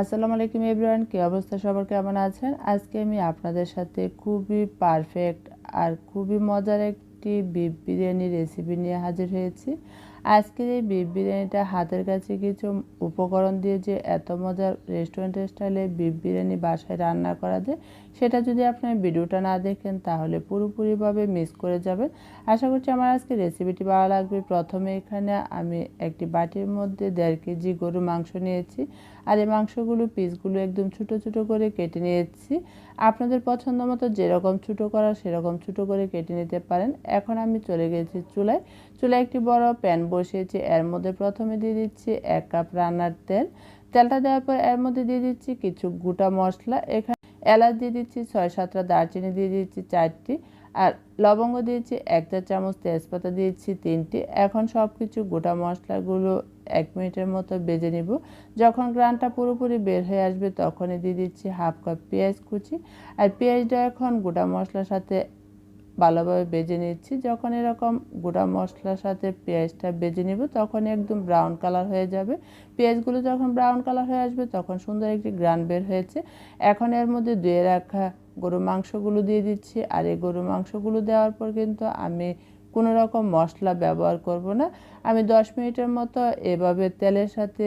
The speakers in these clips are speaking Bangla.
আসসালামু আলাইকুম এভরিওয়ান, কী অবস্থা? সবার কেমন আছেন? আজকে আমি আপনাদের সাথে খুবই পারফেক্ট আর খুবই মজার একটি বিফ বিরিয়ানি রেসিপি নিয়ে হাজির হয়েছি। আজকের এই বিফ বিরিয়ানিটা হাতের কাছে কিছু উপকরণ দিয়ে যে এত মজার রেস্টুরেন্টের স্টাইলে বিফ বিরিয়ানি বাসায় রান্না করা যায়, সেটা যদি আপনার ভিডিওটা না দেখেন তাহলে পুরোপুরিভাবে মিস করে যাবেন। আশা করছি আমার আজকে রেসিপিটি ভালো লাগবে। প্রথমে এখানে আমি একটি বাটির মধ্যে দেড় কেজি গরু মাংস নিয়েছি আর এই মাংসগুলো পিসগুলো একদম ছোট ছোট করে কেটে নিয়েছি। আপনাদের পছন্দ মতো যেরকম ছোটো করা সেরকম ছোটো করে কেটে নিতে পারেন। এখন আমি চলে গেছি চুলায়। চুলায় একটি বড় প্যান বসিয়েছি, এর মধ্যে প্রথমে দিয়ে দিচ্ছি এক কাপ রান্নার তেল। তেলটা দেওয়ার পর এর মধ্যে দিয়ে দিচ্ছি কিছু গোটা মশলা, এখানে এলাচ দিয়ে দিচ্ছি ছয় সাতটা দারচিনি দিয়ে দিচ্ছি চারটি, আর লবঙ্গ দিয়েছি একটা চামচ তেজপাতা দিয়েছি তিনটি। এখন সব কিছু গোটা মশলাগুলো এক মিনিটের মতো বেজে নিব। যখন গ্রানটা পুরোপুরি বের হয়ে আসবে, তখনই দিয়ে দিচ্ছি হাফ কাপ পেঁয়াজ কুচি। আর পেঁয়াজটা এখন গোটা মশলার সাথে ভালোভাবে বেজে নিচ্ছি। যখন এরকম গোটা মশলার সাথে পেঁয়াজটা বেজে নিব তখন একদম ব্রাউন কালার হয়ে যাবে। পেঁয়াজগুলো যখন ব্রাউন কালার হয়ে আসবে, তখন সুন্দর একটি গ্রান বের হয়েছে। এখন এর মধ্যে ধুয়ে রাখা গরু মাংসগুলো দিয়ে দিচ্ছি। আর এই গরু মাংসগুলো দেওয়ার পর কিন্তু আমি কোনো রকম মশলা ব্যবহার করব না। আমি দশ মিনিটের মতো এভাবে তেলের সাথে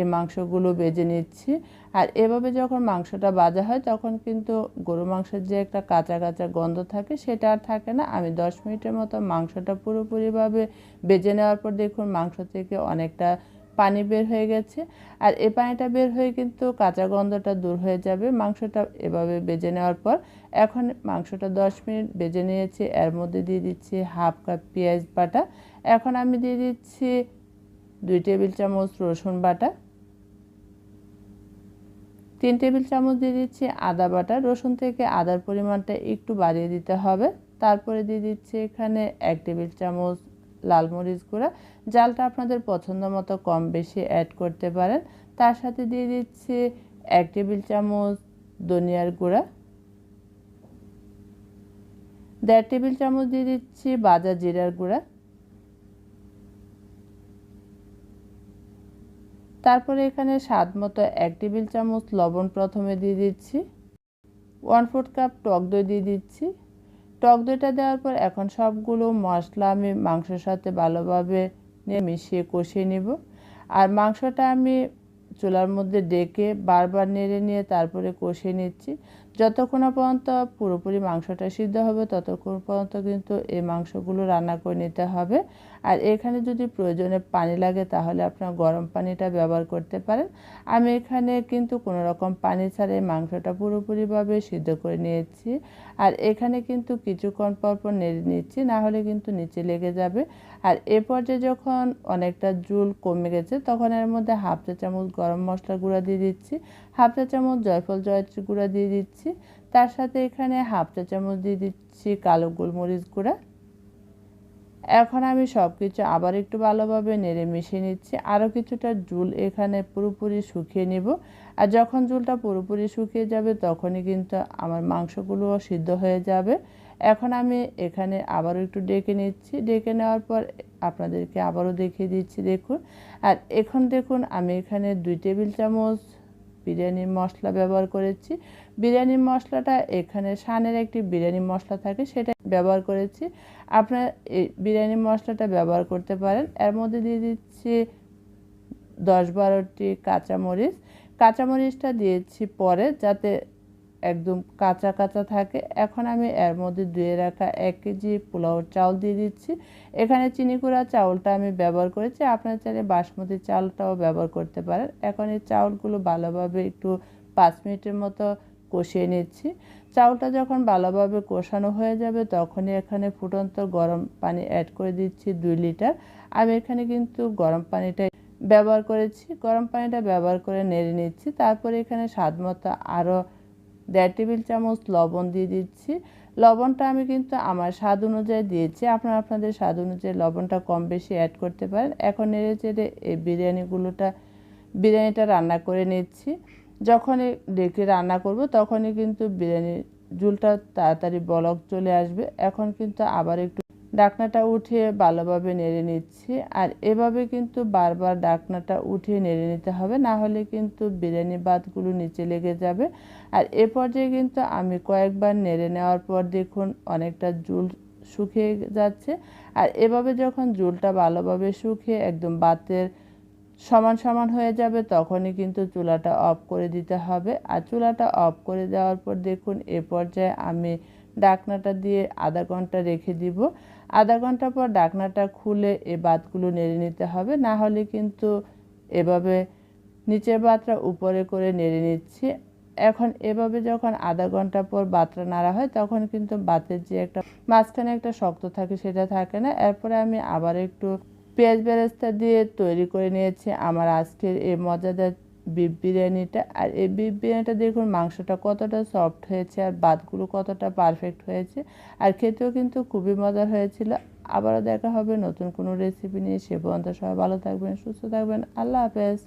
এই মাংসগুলো বেজে নিচ্ছি। আর এভাবে যখন মাংসটা ভাজা হয়, তখন কিন্তু গরু মাংসের যে একটা কাঁচা কাঁচা গন্ধ থাকে, সেটা আর থাকে না। আমি দশ মিনিটের মতো মাংসটা পুরোপুরিভাবে বেজে নেওয়ার পর দেখুন মাংস থেকে অনেকটা পানি বের হয়ে গেছে। আর এই পানিটা বের হয়ে কিন্তু কাঁচা গন্ধটা দূর হয়ে যাবে মাংসটা এভাবে বেজে নেওয়ার পর। এখন মাংসটা দশ মিনিট বেজে নিয়েছি। এর মধ্যে দিয়ে দিচ্ছি হাফ কাপ পেঁয়াজ বাটা। এখন আমি দিয়ে দিচ্ছি দুই টেবিল চামচ রসুন বাটা। তিন টেবিল চামচ দিয়ে দিচ্ছি আদা বাটা, রসুন থেকে আদার পরিমাণটা একটু বাড়িয়ে দিতে হবে। তারপরে দিয়ে দিচ্ছি এখানে এক টেবিল চামচ লাল মরিচ গুঁড়া। জালটা আপনাদের পছন্দ মতো কম বেশি অ্যাড করতে পারেন। তার সাথে দিয়ে দিচ্ছি এক টেবিল চামচ ধনিয়ার গুঁড়া। দেড় টেবিল চামচ দিয়ে দিচ্ছি বাজা জিরার গুঁড়া। তারপরে এখানে স্বাদ মতো এক টেবিল চামচ লবণ প্রথমে দিয়ে দিচ্ছি। ওয়ান ফোর্থ কাপ টক দই দিয়ে দিচ্ছি। টক দইটা দেওয়ার পর এখন সবগুলো মশলা আমি মাংসের সাথে ভালোভাবে নিয়ে মিশিয়ে কষিয়ে নিব। আর মাংসটা আমি চুলার মধ্যে ডেকে বারবার নেড়ে নিয়ে তারপরে কষিয়ে নিচ্ছি। যতক্ষণ পর্যন্ত পুরোপুরি মাংসটা সিদ্ধ হবে, ততক্ষণ পর্যন্ত কিন্তু এই মাংসগুলো রান্না করে নিতে হবে। আর এখানে যদি প্রয়োজনে পানি লাগে, তাহলে আপনার গরম পানিটা ব্যবহার করতে পারেন। আমি এখানে কিন্তু কোনো রকম পানি ছাড়াই মাংসটা পুরোপুরিভাবে সিদ্ধ করে নিয়েছি। আর এখানে কিন্তু কিছুক্ষণ পর পর নেড়ে নিচ্ছি, না হলে কিন্তু নিচে লেগে যাবে। আর এ পর্যায়ে যখন অনেকটা জুল কমে গেছে, তখন এর মধ্যে হাফ চা চামচ গরম মশলা গুঁড়া দিয়ে দিচ্ছি। হাফ চা চামচ জয়ফল জয়ত্রী গুঁড়া দিয়ে দিচ্ছি। তার সাথে এখানে হাফ চা চামচ দিয়ে দিচ্ছি কালো গোলমরিচ গুঁড়া। এখন আমি সব কিছু আবার একটু ভালোভাবে নেড়ে মিশিয়ে নিচ্ছি। আরও কিছুটা জুল এখানে পুরোপুরি শুকিয়ে নিব। আর যখন জুলটা পুরোপুরি শুকিয়ে যাবে, তখনই কিন্তু আমার মাংসগুলোও সিদ্ধ হয়ে যাবে। এখন আমি এখানে আবারও একটু ডেকে নিচ্ছি। ডেকে নেওয়ার পর আপনাদেরকে আবারও দেখিয়ে দিচ্ছি, দেখুন। আর এখন দেখুন, আমি এখানে দুই টেবিল চামচ বিরিয়ানির মশলা ব্যবহার করেছি। বিরিয়ানির মশলাটা এখানে সানের একটি বিরিয়ানি মশলা থাকে, সেটা ব্যবহার করেছি। আপনার এই বিরিয়ানি মশলাটা ব্যবহার করতে পারেন। এর মধ্যে দিয়ে দিচ্ছি দশ বারোটি কাঁচামরিচ। কাঁচামরিচটা দিয়েছি পরে যাতে একদম কাঁচা কাঁচা থাকে। এখন আমি এর মধ্যে ধুয়ে রাখা এক কেজি পোলাও চাউল দিয়ে দিচ্ছি। এখানে চিনি কুড়া চাউলটা আমি ব্যবহার করেছি। আপনার চাইলে বাসমতি চালটাও ব্যবহার করতে পারেন। এখন এই চাউলগুলো ভালোভাবে একটু পাঁচ মিনিটের মতো কষিয়ে নিচ্ছি। চাউলটা যখন ভালোভাবে কষানো হয়ে যাবে, তখনই এখানে ফুটন্ত গরম পানি অ্যাড করে দিচ্ছি দুই লিটার। আমি এখানে কিন্তু গরম পানিটা ব্যবহার করেছি। গরম পানিটা ব্যবহার করে নেড়ে নিচ্ছি। তারপরে এখানে স্বাদ মতো আরও দেড় টেবিল চামচ লবণ দিয়ে দিচ্ছি। লবণটা আমি কিন্তু আমার স্বাদ অনুযায়ী দিয়েছি। আপনারা আপনাদের স্বাদ অনুযায়ী লবণটা কম বেশি অ্যাড করতে পারেন। এখন নেড়ে চেড়ে এই বিরিয়ানিগুলোটা, বিরিয়ানিটা রান্না করে নিচ্ছি। যখনই ডেকে রান্না করব, তখনই কিন্তু বিরিয়ানির ঝুলটা তাড়াতাড়ি বলক চলে আসবে। এখন কিন্তু আবার একটু ডাকনাটা উঠিয়ে ভালোভাবে নেড়ে নিচ্ছি। আর এভাবে কিন্তু বারবার ডাকনাটা উঠিয়ে নেড়ে নিতে হবে, না হলে কিন্তু বিরিয়ানি বাতগুলো নিচে লেগে যাবে। আর এ পর্যায়ে কিন্তু আমি কয়েকবার নেড়ে নেওয়ার পর দেখুন অনেকটা জুল শুকিয়ে যাচ্ছে। আর এভাবে যখন জুলটা ভালোভাবে শুকিয়ে একদম বাতের সমান সমান হয়ে যাবে, তখনই কিন্তু চুলাটা অফ করে দিতে হবে। আর চুলাটা অফ করে দেওয়ার পর দেখুন এ পর্যায়ে আমি ডাকনাটা দিয়ে আধা ঘণ্টা রেখে দিব। আধা ঘণ্টা পর ডাকনাটা খুলে এ বাতগুলো নেড়ে নিতে হবে। না হলে কিন্তু এভাবে নিচের বাতটা উপরে করে নেড়ে নিচ্ছি। এখন এভাবে যখন আধা ঘণ্টা পর বাতটা নাড়া হয়, তখন কিন্তু বাতের যে একটা মাঝখানে একটা শক্ত থাকে সেটা থাকে না। এরপরে আমি আবার একটু পেঁয়াজ বেরেস্তা দিয়ে তৈরি করে নিয়েছি। আমার আজকের এই মজাদার বিফ বিরিয়ানিটা আর এই বিফ বিরিয়ানিটা দেখুন, মাংসটা কতটা সফট হয়েছে আর বাদগুলো কতটা পারফেক্ট হয়েছে। আর খেতেও কিন্তু খুবই মজার হয়েছিল। আবারও দেখা হবে নতুন কোনো রেসিপি নিয়ে। সে পর্যন্ত সবাই ভালো থাকবেন, সুস্থ থাকবেন। আল্লাহ হাফেজ।